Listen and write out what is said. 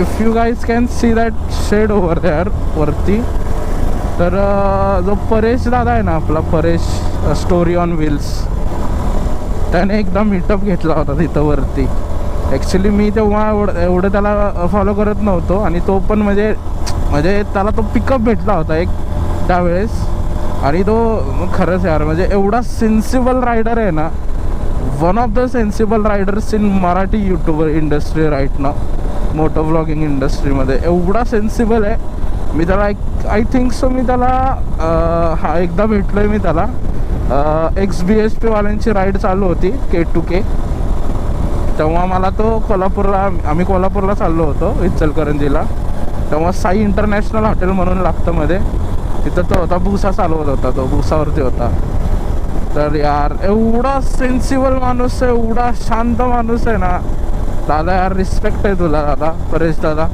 If you guys can see that shade over there वरती तर जो परेश दादा आहे ना आपला परेश स्टोरी ऑन व्हील्स त्याने एकदा मीटअप घेतला होता तिथं वरती. ॲक्च्युली मी तेव्हा एवढं एवढं त्याला फॉलो करत नव्हतो आणि तो पण म्हणजे म्हणजे त्याला तो पिकअप भेटला होता एक त्यावेळेस. आणि तो खरंच यार म्हणजे एवढा सेन्सिबल रायडर आहे ना one of the sensible riders in Marathi YouTuber industry right ना मोटर ब्लॉगिंग इंडस्ट्रीमध्ये एवढा सेन्सिबल आहे. मी त्याला एक आय थिंक सो मी त्याला हा एकदा भेटलो आहे मी त्याला. एक्स बी एस पीवाल्यांची राईड चालू होती के टू के तेव्हा मला तो कोल्हापूरला आम्ही कोल्हापूरला चाललो होतो इचलकरंजीला. तेव्हा साई इंटरनॅशनल हॉटेल म्हणून लागतं मध्ये. तिथं तो होता भुसा चालवत होता तो भुसावरती होता. तर यार एवढा सेन्सिबल माणूस आहे एवढा शांत माणूस आहे ना. दादा यार रिस्पेक्ट आहे तुला दादा परेश दादा.